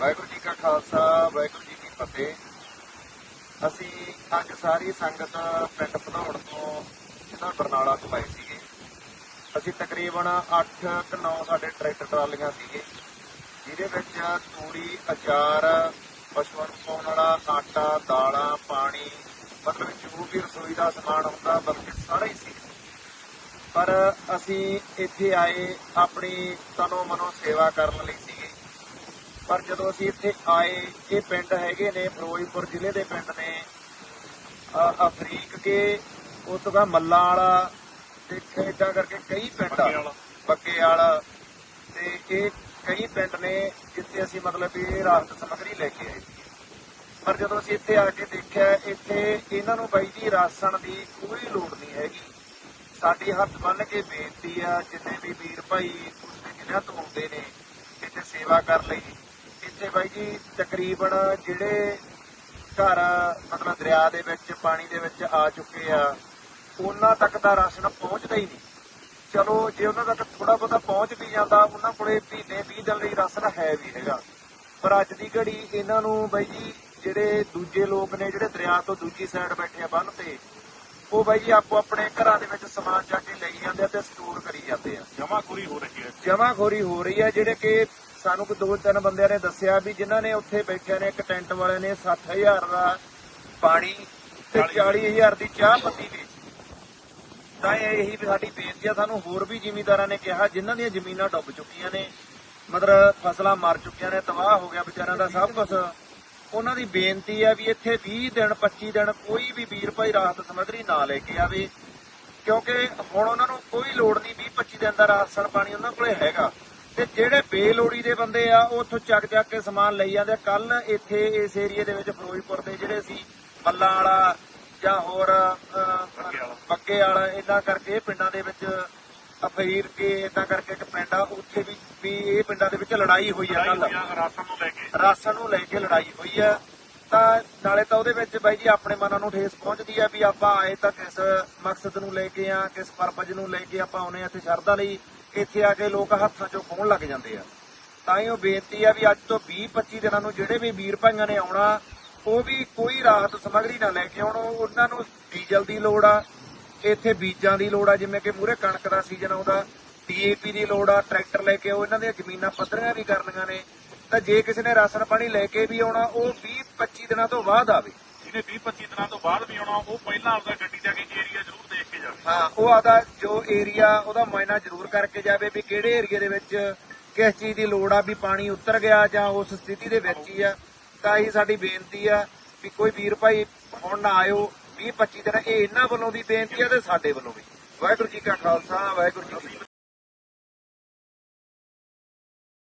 ਵਾਹਿਗੁਰੂ ਜੀ ਕਾ ਖਾਲਸਾ, ਵਾਹਿਗੁਰੂ ਜੀ ਕੀ ਫਤਿਹ। ਅਸੀਂ ਅੱਜ ਸਾਰੀ ਸੰਗਤ ਪਿੰਡ ਭਦੌੜ ਤੋਂ ਜ਼ਿਲ੍ਹਾ ਬਰਨਾਲਾ ਤੋਂ ਆਏ ਸੀਗੇ। ਅਸੀਂ ਤਕਰੀਬਨ 8 ਕਿ 9 ਸਾਡੇ ਟਰੈਕਟਰ ਟਰਾਲੀਆਂ ਸੀਗੇ, ਜਿਹਦੇ ਵਿੱਚ ਤੂੜੀ, ਅਚਾਰ, ਪਸ਼ੂਆਂ ਨੂੰ ਪਾਉਣ ਵਾਲਾ ਆਟਾ, ਦਾਲਾਂ, ਪਾਣੀ, ਮਤਲਬ ਜੋ ਵੀ ਰਸੋਈ ਦਾ ਸਮਾਨ ਹੁੰਦਾ, ਬਲਕਿ ਸਾਰਾ ਹੀ ਸੀ। ਪਰ ਅਸੀਂ ਇੱਥੇ ਆਏ ਆਪਣੀ ਤਨੋ ਮਨੋ ਸੇਵਾ ਕਰਨ ਲਈ ਸੀ। ਪਰ ਜਦੋਂ ਅਸੀਂ ਇੱਥੇ ਆਏ ਇਹ ਪਿੰਡ ਹੈਗੇ ਨੇ ਫਿਰੋਜ਼ਪੁਰ ਜ਼ਿਲ੍ਹੇ ਦੇ ਪਿੰਡ ਨੇ ਅਫਰੀਕ ਕੇ ਉਸ ਤੋਂ ਬਾਅਦ ਮੱਲਾ ਵਾਲਾ ਤੇ ਇਦਾਂ ਕਰਕੇ ਕਈ ਪਿੰਡ ਆ। ਬੱਗੇ ਵਾਲਾ। ਤੇ ਇਹ ਕਈ ਪਿੰਡ ਨੇ ਜਿੱਥੇ ਅਸੀਂ ਮਤਲਬ ਵੀ ਇਹ ਰਾਹਤ ਸਮੱਗਰੀ ਲੈ ਕੇ ਆਏ ਪਰ ਜਦੋਂ ਅਸੀਂ ਇੱਥੇ ਆ ਕੇ ਦੇਖਿਆ ਇੱਥੇ ਇਹਨਾਂ ਨੂੰ ਬਾਈ ਜੀ ਰਾਸ਼ਨ ਦੀ ਕੋਈ ਲੋੜ ਨਹੀਂ ਹੈਗੀ। ਸਾਡੀ ਹੱਥ ਬੰਨ ਕੇ ਬੇਨਤੀ ਆ ਜਿੰਨੇ ਵੀ ਵੀਰ ਭਾਈ ਉਸਦੇ ਕਿਨਾਂ ਤੋਂ ਆਉਂਦੇ ਨੇ ਇੱਥੇ ਸੇਵਾ ਕਰ ਲਈ। ਇੱਥੇ ਬਾਈ ਜੀ ਤਕਰੀਬਨ ਜਿਹੜੇ ਘਰ ਮਤਲਬ ਦਰਿਆ ਦੇ ਵਿੱਚ ਪਾਣੀ ਦੇ ਵਿੱਚ ਆ ਚੁੱਕੇ ਆ ਉਹਨਾਂ ਤੱਕ ਦਾ ਰਾਸ਼ਨ ਪਹੁੰਚਦਾ ਹੀ ਨਹੀਂ। ਚਲੋ ਜੇ ਉਹਨਾਂ ਤੱਕ ਥੋੜਾ ਬਹੁਤਾ ਪਹੁੰਚ ਵੀ ਜਾਂਦਾ ਉਹਨਾਂ ਕੋਲੇ ਮਹੀਨੇ 20 ਦਿਨ ਲਈ ਰਾਸ਼ਨ ਹੈ ਵੀ ਹੈਗਾ। ਪਰ ਅੱਜ ਦੀ ਘੜੀ ਇਹਨਾਂ ਨੂੰ ਬਾਈ ਜੀ ਜਿਹੜੇ ਦੂਜੇ ਲੋਕ ਨੇ ਜਿਹੜੇ ਦਰਿਆ ਤੋਂ ਦੂਜੀ ਸਾਈਡ ਬੈਠੇ ਆ ਬੰਨ ਤੇ ਉਹ ਬਾਈ ਜੀ ਆਪੋ ਆਪਣੇ ਘਰਾਂ ਦੇ ਵਿੱਚ ਸਮਾਨ ਚੱਕ ਕੇ ਲਈ ਜਾਂਦੇ ਆ ਤੇ ਸਟੋਰ ਕਰੀ ਜਾਂਦੇ ਆ। ਜਮਾਖੋਰੀ ਹੋ ਰਹੀ ਹੈ। ਜਮਾਖੋਰੀ ਹੋ ਰਹੀ ਹੈ ਜਿਹੜੇ ਕਿ ਸਾਨੂੰ ਕੋਈ ਦੋ ਤਿੰਨ ਬੰਦਿਆਂ ਨੇ ਦੱਸਿਆ ਵੀ ਜਿਨ੍ਹਾਂ ਨੇ ਉੱਥੇ ਬੈਠੇ ਨੇ ਇੱਕ ਟੈਂਟ ਵਾਲੇ ਨੇ 60000 ਦਾ ਪਾਣੀ ਤੇ 40000 ਦੀ ਚਾਹ ਪੱਤੀ ਵੇਚੀ ਤਾਂ ਇਹ ਸਾਡੀ ਬੇਨਤੀ ਆ ਸਾਨੂੰ ਹੋਰ ਵੀ ਜ਼ਿਮੀਂਦਾਰਾਂ ਨੇ ਕਿਹਾ ਜਿਨ੍ਹਾਂ ਦੀਆਂ ਜ਼ਮੀਨਾਂ ਡੁੱਬ ਚੁੱਕੀਆਂ ਨੇ ਮਤਲਬ ਫਸਲਾਂ ਮਰ ਚੁੱਕੀਆਂ ਨੇ ਤਬਾਹ ਹੋ ਗਿਆ ਵਿਚਾਰਿਆਂ ਦਾ ਸਭ ਕੁਝ ਉਹਨਾਂ ਦੀ ਬੇਨਤੀ ਆ ਵੀ ਇੱਥੇ 20 ਦਿਨ 25 ਦਿਨ ਕੋਈ ਵੀ ਵੀਰ ਭਾਈ ਰਾਹਤ ਸਮੱਗਰੀ ਨਾ ਲੈ ਕੇ ਆਵੇ ਕਿਉਂਕਿ ਹੁਣ ਉਹਨਾਂ ਨੂੰ ਕੋਈ ਲੋੜ ਨਹੀਂ 20 25 ਦਿਨ ਦਾ ਰਾਸ਼ਨ ਪਾਣੀ ਉਹਨਾਂ ਕੋਲੇ ਹੈਗਾ। ਤੇ ਜਿਹੜੇ ਬੇਲੋੜੀ ਦੇ ਬੰਦੇ ਆ ਉਹ ਉੱਥੋਂ ਚੱਕ ਚੱਕ ਕੇ ਸਮਾਨ ਲਈ ਜਾਂਦੇ ਕੱਲ ਇੱਥੇ ਇਸ ਏਰੀਏ ਦੇ ਵਿੱਚ ਫਿਰੋਜ਼ਪੁਰ ਦੇ ਜਿਹੜੇ ਸੀ ਮੱਲਾਂ ਵਾਲਾ ਜਾਂ ਹੋਰ ਬੱਗੇ ਵਾਲਾ ਇਦਾਂ ਕਰਕੇ ਪਿੰਡਾਂ ਦੇ ਵਿੱਚ ਅਫਰੀਰ ਕੇ ਇਦਾਂ ਕਰਕੇ ਇੱਕ ਪਿੰਡ ਆ ਉੱਥੇ ਵੀ ਵੀ ਇਹ ਪਿੰਡਾਂ ਦੇ ਵਿੱਚ ਲੜਾਈ ਹੋਈ ਆ ਕੱਲ ਲੜਾਈਆਂ ਰਾਸ਼ਨ ਨੂੰ ਲੈ ਕੇ। ਰਾਸ਼ਨ ਨੂੰ ਲੈ ਕੇ ਲੜਾਈ ਹੋਈ ਆ। ਤਾਂ ਨਾਲੇ ਤਾਂ ਉਹਦੇ ਵਿੱਚ ਬਾਈ ਜੀ ਆਪਣੇ ਮਨਾਂ ਨੂੰ ਠੇਸ ਪਹੁੰਚਦੀ ਆ ਵੀ ਆਪਾਂ ਆਏ ਤਾਂ ਕਿਸ ਮਕਸਦ ਨੂੰ ਲੈ ਕੇ ਆ ਕਿਸ ਪਰਪਸ ਨੂੰ ਲੈ ਕੇ ਆਪਾਂ ਆਉਨੇ ਆ ਇੱਥੇ ਸ਼ਰਧਾ ਲਈ। ਇੱਥੇ ਆ ਕੇ ਲੋਕ ਹੱਥਾਂ 'ਚੋਂ ਖੋਣ ਲੱਗ ਜਾਂਦੇ ਆ। ਤਾਂ ਹੀ ਉਹ ਬੇਨਤੀ ਆ ਵੀ ਅੱਜ ਤੋਂ 20 25 ਦਿਨਾਂ ਨੂੰ ਜਿਹੜੇ ਵੀ ਵੀਰ ਭਾਈਆਂ ਨੇ ਆਉਣਾ, ਉਹ ਵੀ ਕੋਈ ਰਾਹਤ ਸਮੱਗਰੀ ਨਾ ਲੈ ਕੇ ਆਉਣ ਉਹਨਾਂ ਨੂੰ ਡੀਜ਼ਲ ਦੀ ਲੋੜ ਆ, ਇੱਥੇ ਬੀਜਾਂ ਦੀ ਲੋੜ ਆ, ਜਿਵੇਂ ਕਿ ਮੂਰੇ ਕਣਕ ਦਾ ਸੀਜ਼ਨ ਆਉਂਦਾ, ਡੀਏਪੀ ਦੀ ਲੋੜ ਆ, ਟਰੈਕਟਰ ਲੈ ਕੇ ਉਹ ਇਹਨਾਂ ਦੀਆਂ ਜ਼ਮੀਨਾਂ ਪੱਧਰੀਆਂ ਵੀ ਕਰਨੀਆਂ ਨੇ। ਤਾਂ ਜੇ ਕਿਸੇ ਨੇ ਰਾਸ਼ਨ ਪਾਣੀ ਲੈ ਕੇ ਵੀ ਆਉਣਾ, ਉਹ 20 25 ਦਿਨਾਂ ਤੋਂ ਬਾਅਦ ਆਵੇ। ਜਿਹਨੇ 20 25 ਦਿਨਾਂ ਤੋਂ ਬਾਅਦ ਵੀ ਆਉਣਾ, ਉਹ ਪਹਿਲਾਂ ਆਪਦਾ ਗੱਡੀ ਜਾ ਕੇ ਏਰੀਆ ਹਾਂ, ਉਹ ਆਦਾ ਜੋ ਏਰੀਆ ਉਹਦਾ ਮਾਇਨਾ ਜ਼ਰੂਰ ਕਰਕੇ ਜਾਵੇ ਵੀ ਕਿਹੜੇ ਏਰੀਏ ਦੇ ਵਿੱਚ ਕਿਸ ਚੀਜ਼ ਦੀ ਲੋੜ ਆ, ਵੀ ਪਾਣੀ ਉਤਰ ਗਿਆ ਜਾਂ ਉਸ ਸਥਿਤੀ ਦੇ ਵਿੱਚ ਹੀ ਆ। ਤਾਂ ਇਹ ਸਾਡੀ ਬੇਨਤੀ ਆ ਵੀ ਕੋਈ ਵੀਰ ਭਾਈ ਹੁਣ ਨਾ ਆਇਓ 20 25 ਦਿਨ, ਇਹ ਇਹਨਾਂ ਵੱਲੋਂ ਵੀ ਬੇਨਤੀ ਆ ਤੇ ਸਾਡੇ ਵੱਲੋਂ ਵੀ। ਵਾਹਿਗੁਰੂ ਜੀ ਕਾ ਖਾਲਸਾ, ਵਾਹਿਗੁਰੂ ਜੀ